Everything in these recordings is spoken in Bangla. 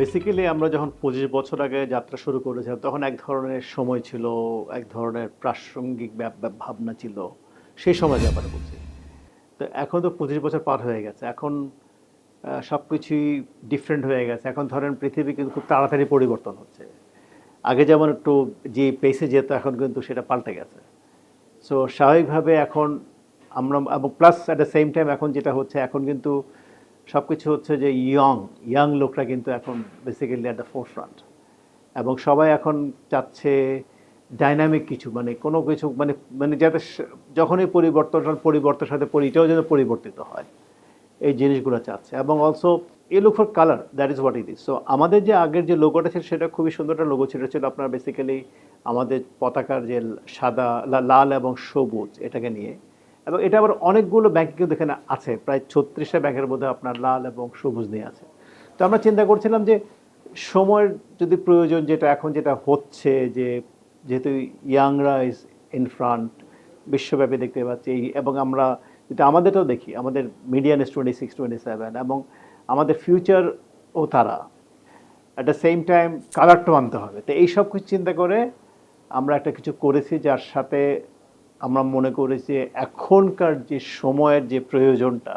বেসিক্যালি আমরা যখন পঁচিশ বছর আগে যাত্রা শুরু করেছিলাম, তখন এক ধরনের সময় ছিল, এক ধরনের প্রাসঙ্গিক ভাবনা ছিল। সেই সময় ব্যাপারে বলছি। তো এখন তো পঁচিশ বছর পার হয়ে গেছে। এখন সব কিছুই ডিফারেন্ট হয়ে গেছে। এখন ধরেন পৃথিবী কিন্তু খুব তাড়াতাড়ি পরিবর্তন হচ্ছে। আগে যেমন একটু যে পেসে যেত, এখন কিন্তু সেটা পাল্টে গেছে। সো স্বাভাবিকভাবে এখন আমরা, এবং plus at the same time এখন যেটা হচ্ছে, এখন কিন্তু সব কিছু হচ্ছে যে ইয়ং ইয়াং লোকরা কিন্তু এখন basically at the forefront এবং সবাই এখন চাচ্ছে ডাইনামিক কিছু মানে কোনো কিছু মানে মানে যাতে যখনই পরিবর্তন পরিবর্তনের সাথে পরি- এটাও যেন পরিবর্তিত হয়। এই জিনিসগুলো চাচ্ছে। এবং also a look for colour that is what it is so আমাদের যে আগের যে লোগোটা ছিল, সেটা খুবই সুন্দর একটা লোগো ছিল ছিল আপনার বেসিক্যালি আমাদের পতাকার যে সাদা লাল এবং সবুজ, এটাকে নিয়ে। এবং এটা আবার অনেকগুলো ব্যাংকে কিন্তু এখানে আছে। প্রায় ছত্রিশটা ব্যাংকের মধ্যে আপনার লাল এবং সবুজ নিয়ে আছে। তো আমরা চিন্তা করছিলাম যে সময়ের যদি প্রয়োজন যেটা, এখন যেটা হচ্ছে যে যেহেতু ইয়াংরা ইজ ইন ফ্রন্ট বিশ্বব্যাপী দেখতে পাচ্ছি এবং আমরা যেটা আমাদেরটাও দেখি, আমাদের median is twenty six twenty seven এবং আমাদের ফিউচার ও তারা। অ্যাট দ্য সেম টাইম কালারটাও আনতে হবে। তো এই সব কিছু চিন্তা করে আমরা একটা কিছু করেছি যার সাথে আমরা মনে করি যে এখনকার যে সময়ের যে প্রয়োজনটা,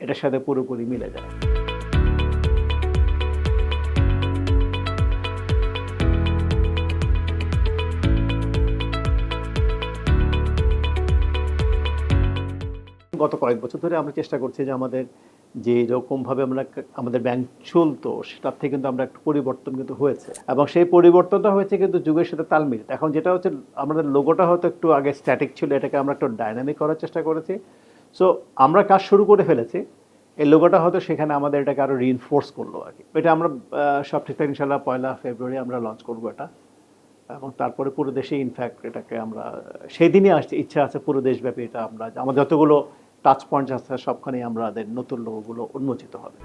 এটার সাথে পুরোপুরি মিলে যায়। গত কয়েক বছর ধরে আমরা চেষ্টা করছি যে আমাদের যে রকমভাবে আমরা আমাদের ব্যাংক চলতো, সেটার থেকে কিন্তু আমরা একটু পরিবর্তন কিন্তু হয়েছে। এবং সেই পরিবর্তনটা হয়েছে কিন্তু যুগের সাথে তাল মিলিয়ে। এখন যেটা হচ্ছে, আমাদের লোগোটা হয়তো একটু আগে স্ট্যাটিক ছিল, এটাকে আমরা একটু ডাইনামিক করার চেষ্টা করেছি। সো আমরা কাজ শুরু করে ফেলেছি। এই লোগোটা হয়তো সেখানে আমাদের এটাকে আরও রিইনফোর্স করল আর কি। এটা আমরা সব ঠিকঠাক ইনশাল্লাহ পয়লা ফেব্রুয়ারি আমরা লঞ্চ করব এটা। এবং তারপরে পুরো দেশে ইনফ্যাক্ট এটাকে আমরা সেই দিনই আসছে, ইচ্ছা আছে পুরো দেশব্যাপী এটা আমরা আমাদের যতগুলো টাচ পয়েন্ট আছে, সবখানেই আমাদের নতুন লোকগুলো উন্মোচিত হবে।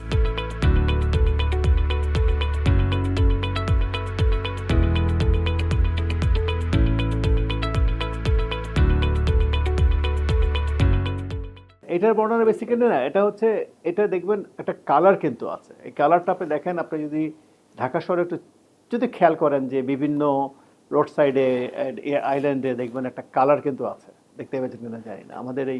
এটার বর্ণনা বেসিক্যালি না, এটা হচ্ছে, এটা দেখবেন একটা কালার কিন্তু আছে। এই কালারটা আপনি দেখেন, আপনি যদি ঢাকা শহরে একটু যদি খেয়াল করেন যে বিভিন্ন রোড সাইডে আইল্যান্ডে দেখবেন একটা কালার কিন্তু আছে। দেখতে পাচ্ছেন কিনা জানি না। আমাদের এই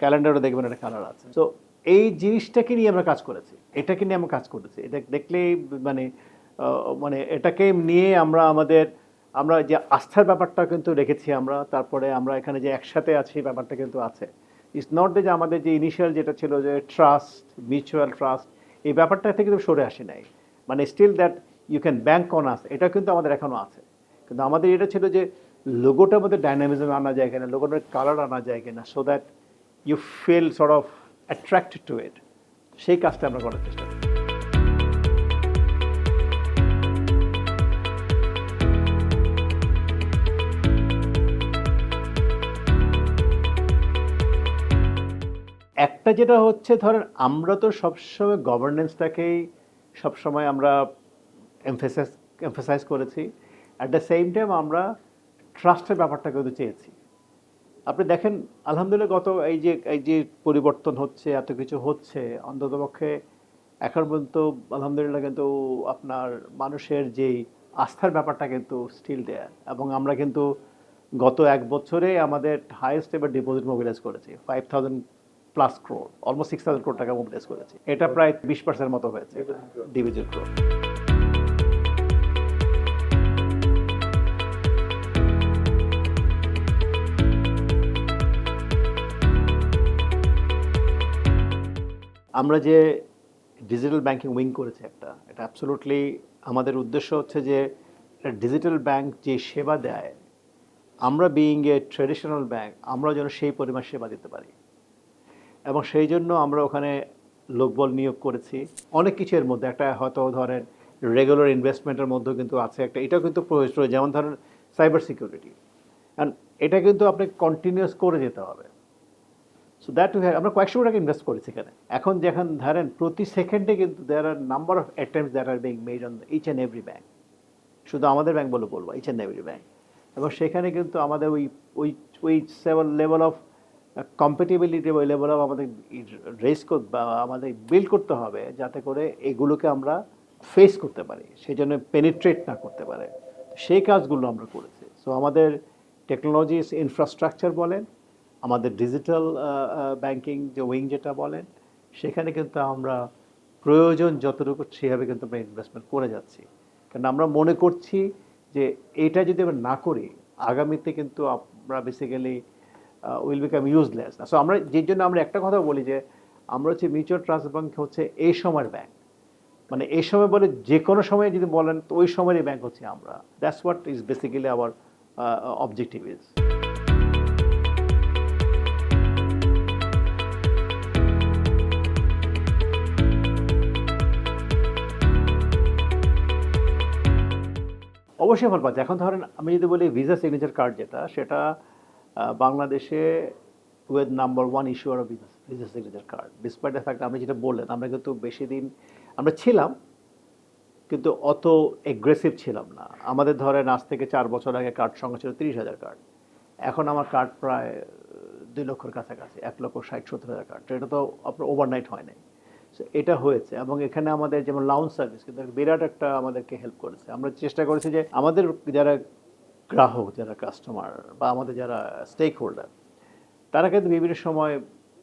ক্যালেন্ডারও দেখবেন একটা কালার আছে। তো এই জিনিসটাকে নিয়ে আমরা কাজ করেছি। এটাকে নিয়ে আমরা কাজ করেছি এটা দেখলেই মানে মানে এটাকে নিয়ে আমরা আমাদের, আমরা যে আস্থার ব্যাপারটা কিন্তু রেখেছি আমরা, তারপরে আমরা এখানে যে একসাথে আছি ব্যাপারটা কিন্তু আছে। ইটস নট যে আমাদের যে ইনিশিয়াল যেটা ছিল যে ট্রাস্ট মিউচুয়াল ট্রাস্ট এই ব্যাপারটা থেকে কিন্তু সরে আসে নাই। মানে still that you can bank on us এটা কিন্তু আমাদের এখনও আছে। কিন্তু আমাদের এটা ছিল যে লোগোটার মধ্যে ডাইনামিজম আনা যায় কিনা লোগোটার কালার আনা যায় কিনা so that you feel sort of attracted to it সেই কাজটা আমরা করার চেষ্টা করি। একটা যেটা হচ্ছে, ধরেন আমরা তো সবসময় গভর্নেন্সটাকেই সবসময় আমরা এমফেসাইজ এমফেসাইজ করেছি। অ্যাট দ্য সেম টাইম আমরা ট্রাস্টের ব্যাপারটা কিন্তু চেয়েছি। আপনি দেখেন আলহামদুলিল্লাহ গত এই যে এই যে পরিবর্তন হচ্ছে এত কিছু হচ্ছে অন্ততপক্ষে এখন পর্যন্ত আলহামদুলিল্লাহ কিন্তু আপনার মানুষের যেই আস্থার ব্যাপারটা কিন্তু স্টিল দেয়ার এবং আমরা কিন্তু গত এক বছরে আমাদের হায়েস্ট এবার ডিপোজিট মোবিলাইজ করেছি five thousand plus crore almost six thousand crore টাকা মোবিলাইজ করেছি। এটা প্রায় বিশ পার্সেন্ট মতো হয়েছে ডিপোজিট ক্রোর আমরা যে ডিজিটাল ব্যাংকিং উইং করেছি একটা, এটা অ্যাবসোলুটলি আমাদের উদ্দেশ্য হচ্ছে যে ডিজিটাল ব্যাংক যে সেবা দেয়, আমরা বিইং এ ট্রেডিশনাল ব্যাংক আমরা যেন সেই পরিমাণ সেবা দিতে পারি। এবং সেই জন্য আমরা ওখানে লোকবল নিয়োগ করেছি। অনেক কিছু এর মধ্যে, একটা হয়তো ধরেন রেগুলার ইনভেস্টমেন্টের মধ্যেও কিন্তু আছে, একটা এটাও কিন্তু প্রয়োজন, যেমন ধরেন সাইবার সিকিউরিটি অ্যান্ড এটা কিন্তু আপনাকে কন্টিনিউয়াস করে যেতে হবে। সো দ্যাট উই আমরা কয়েকশো টাকা ইনভেস্ট করেছি এখানে। এখন যেখানে, ধরেন, প্রতি সেকেন্ডে কিন্তু there are number of attempts that are being made on each and every bank শুধু আমাদের ব্যাংক বলে বলব ইচ অ্যান্ড এভরি ব্যাংক এবং সেখানে কিন্তু আমাদের ওই ওই ওই লেভেল অফ কম্পিটিবিলিটি ওই লেভেল অফ আমাদের রেস বা আমাদের বিল্ড করতে হবে যাতে করে এগুলোকে আমরা ফেস করতে পারি। সেই জন্য পেনিট্রেট না করতে পারে। সেই কাজগুলো আমরা করেছি। সো আমাদের টেকনোলজিস ইনফ্রাস্ট্রাকচার বলেন আমাদের ডিজিটাল ব্যাংকিং যে উইং যেটা বলেন, সেখানে কিন্তু আমরা প্রয়োজন যতটুকু সেভাবে কিন্তু আমরা ইনভেস্টমেন্ট করে যাচ্ছি। কারণ আমরা মনে করছি যে এটা যদি আমরা না করি, আগামীতে কিন্তু আমরা basically will become useless so আমরা যে জন্য আমরা একটা কথা বলি যে, আমরা হচ্ছে মিউচুয়াল ট্রাস্ট ব্যাংক হচ্ছে এই সময়ের ব্যাংক মানে এই সময় বলে যে কোনো সময় যদি বলেন, তো ওই সময়ের ব্যাংক হচ্ছে আমরা। That's what is basically our objective is অবশ্যই ভালো পাচ্ছে এখন ধরেন আমি যদি বলি ভিসা সিগনেচার কার্ড যেটা, সেটা বাংলাদেশে with number one issuer of Visa signature card despite the fact আপনি যেটা বললেন, আমরা কিন্তু বেশি দিন, আমরা ছিলাম, কিন্তু অত এগ্রেসিভ ছিলাম না। আমাদের ধরেন আজ থেকে চার বছর আগে কার্ড সংখ্যা ছিল তিরিশ হাজার কার্ড এখন আমার কার্ড প্রায় দুই লক্ষর কাছাকাছি, এক লক্ষ ষাট সত্তর হাজার কার্ড এটা তো আপনার ওভারনাইট হয় নাই। এটা হয়েছে এবং এখানে আমাদের যেমন লাউন্স সার্ভিস কিন্তু বিরাট একটা আমাদেরকে হেল্প করেছে। আমরা চেষ্টা করেছি যে আমাদের যারা গ্রাহক, যারা কাস্টমার বা আমাদের যারা স্টেক হোল্ডার তারা কিন্তু বিভিন্ন সময়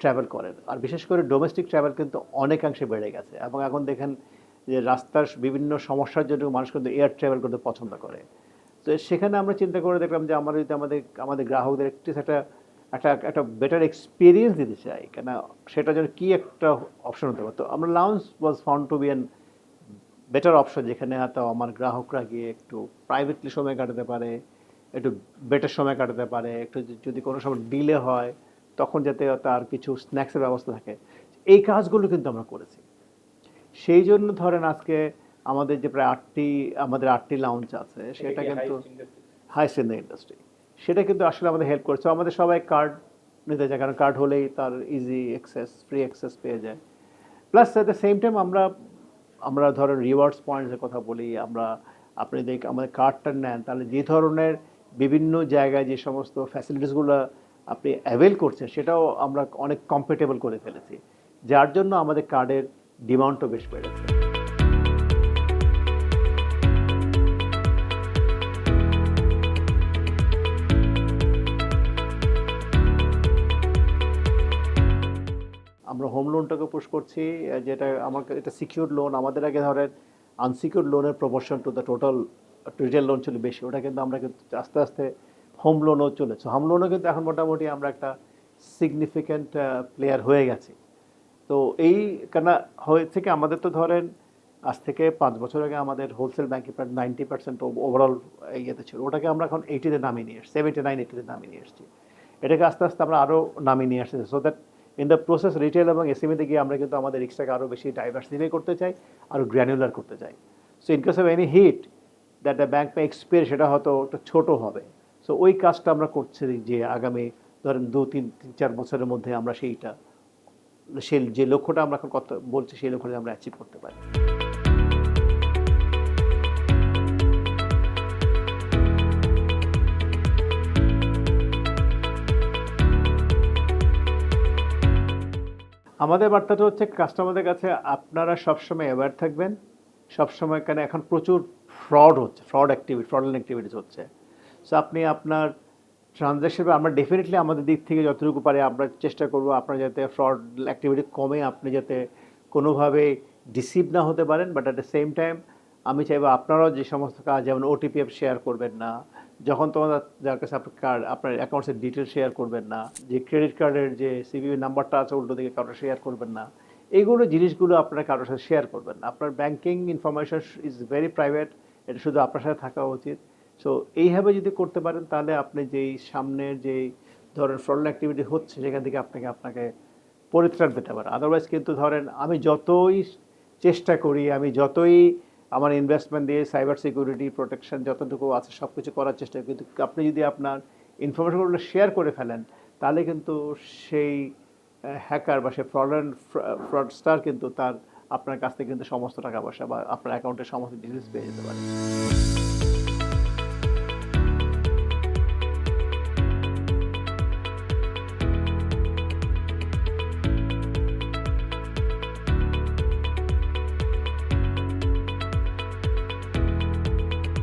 ট্রাভেল করেন আর বিশেষ করে ডোমেস্টিক ট্রাভেল কিন্তু অনেকাংশে বেড়ে গেছে। এবং এখন দেখেন যে রাস্তার বিভিন্ন সমস্যার জন্য মানুষ কিন্তু এয়ার ট্রাভেল করতে পছন্দ করে। তো সেখানে আমরা চিন্তা করে দেখলাম যে আমরা যদি আমাদের আমাদের গ্রাহকদের একটি একটা একটা একটা বেটার এক্সপিরিয়েন্স দিতে চাই। কেন সেটা জন্য কী একটা অপশন হতে পারতো আমরা launch was found to be an better option যেখানে হয়তো আমার গ্রাহকরা গিয়ে একটু প্রাইভেটলি সময় কাটাতে পারে একটু বেটার সময় কাটাতে পারে একটু যদি কোনো সময় ডিলে হয় তখন যাতে তার কিছু স্ন্যাক্সের ব্যবস্থা থাকে। এই কাজগুলো কিন্তু আমরা করেছি। সেই জন্য ধরেন আজকে আমাদের যে প্রায় আটটি আমাদের আটটি লাউঞ্জ আছে সেটা কিন্তু হাইস্ট ইন দ্য ইন্ডাস্ট্রি সেটা কিন্তু আসলে আমাদের হেল্প করছে আমাদের সবাই কার্ড নিতে চায়, কারণ কার্ড হলেই তার ইজি অ্যাক্সেস ফ্রি অ্যাক্সেস পেয়ে যায়। Plus at the same time আমরা আমরা ধরেন রিওয়ার্ডস পয়েন্টসের কথা বলি, আমরা, আপনি দেখ, আমাদের কার্ডটা নেন, তাহলে যে ধরনের বিভিন্ন জায়গায় যে সমস্ত ফ্যাসিলিটিসগুলো আপনি অ্যাভেল করছেন, সেটাও আমরা অনেক কম্পেটেবল করে ফেলেছি। যার জন্য আমাদের কার্ডের ডিমান্ডও বেশ বেড়েছে। হোম লোনটাকে পুশ করছি যেটা আমাকে, এটা সিকিউর লোন আমাদের আগে ধরেন আনসিকিউর লোনের proportion to the total retail loan ছিল বেশি, ওটা কিন্তু আমরা কিন্তু আস্তে আস্তে হোম লোনও চলেছে হোম লোনও কিন্তু এখন মোটামুটি আমরা একটা সিগনিফিক্যান্ট প্লেয়ার হয়ে গেছি। তো এই কেন, হয়ে থেকে আমাদের তো ধরেন আজ থেকে পাঁচ বছর আগে আমাদের হোলসেল ব্যাংকে প্রায় নাইনটি পার্সেন্ট ওভারঅল ইয়েতে ছিল, ওটাকে আমরা এখন এইটিতে নামিয়ে নিয়ে এসছি সেভেন্টি নাইন এইটিতে নামিয়ে নিয়ে এসছি। এটাকে আস্তে আস্তে আমরা আরও নামিয়ে নিয়ে আসছি so that in the process retail এবং এসএমএতে গিয়ে আমরা কিন্তু আমাদের রিক্সাকে আরও বেশি ডাইভার্সিফাই করতে চাই আরও গ্র্যানুলার করতে চাই। So in case of any hit that the bank may expire সেটা হয়তো একটু ছোটো হবে। সো ওই কাজটা আমরা করছি যে আগামী ধরেন দু, তিন তিন, চার বছরের মধ্যে আমরা সেইটা, সেই যে লক্ষ্যটা আমরা এখন কত, বলছি, সেই লক্ষ্যটা আমরা অ্যাচিভ করতে পারি। আমাদের বার্তাটা হচ্ছে কাস্টমারদের কাছে আপনারা সবসময় অ্যাওয়্যার থাকবেন। সবসময় কেন এখন প্রচুর ফ্রড হচ্ছে ফ্রড অ্যাক্টিভিটি ফ্রডেন্ট অ্যাক্টিভিটিস হচ্ছে। সো আপনি আপনার ট্রানজ্যাকশন আমরা ডেফিনেটলি আমাদের দিক থেকে যতটুকু পারে আমরা চেষ্টা করব আপনার যাতে ফ্রড অ্যাক্টিভিটি কমে, আপনি যাতে কোনোভাবে ডিসিভ না হতে পারেন। But at the same time আমি চাইব আপনারাও যে সমস্ত কাজ, যেমন ওটিপি শেয়ার করবেন না যখন তোমাদের যার কাছে আপনার কার্ড আপনার অ্যাকাউন্টসের ডিটেল শেয়ার করবেন না, যে ক্রেডিট কার্ডের যে সিভিভি নাম্বারটা আছে উল্টো দিকে কারোর শেয়ার করবেন না, এইগুলো জিনিসগুলো আপনারা কারোর সাথে শেয়ার করবেন না। আপনার banking information is very private এটা শুধু আপনার সাথে থাকা উচিত। সো এইভাবে যদি করতে পারেন, তাহলে আপনি যেই সামনের যেই ধরেন ফ্রড অ্যাক্টিভিটি হচ্ছে, সেখান থেকে আপনাকে আপনাকে পরিত্রাণ পেতে পারে। আদারওয়াইজ কিন্তু ধরেন, আমি যতই চেষ্টা করি, আমি যতই আমার ইনভেস্টমেন্ট দিয়ে সাইবার সিকিউরিটি প্রোটেকশন যতটুকু আছে সব কিছু করার চেষ্টা কিন্তু আপনি যদি আপনার ইনফরমেশনগুলো শেয়ার করে ফেলেন, তাহলে কিন্তু সেই হ্যাকার বা সে ফ্রড ফ্রডস্টার কিন্তু তার, আপনার কাছ থেকে কিন্তু সমস্ত টাকা পয়সা বা আপনার অ্যাকাউন্টে সমস্ত ডিটেলস পেয়ে যেতে পারে।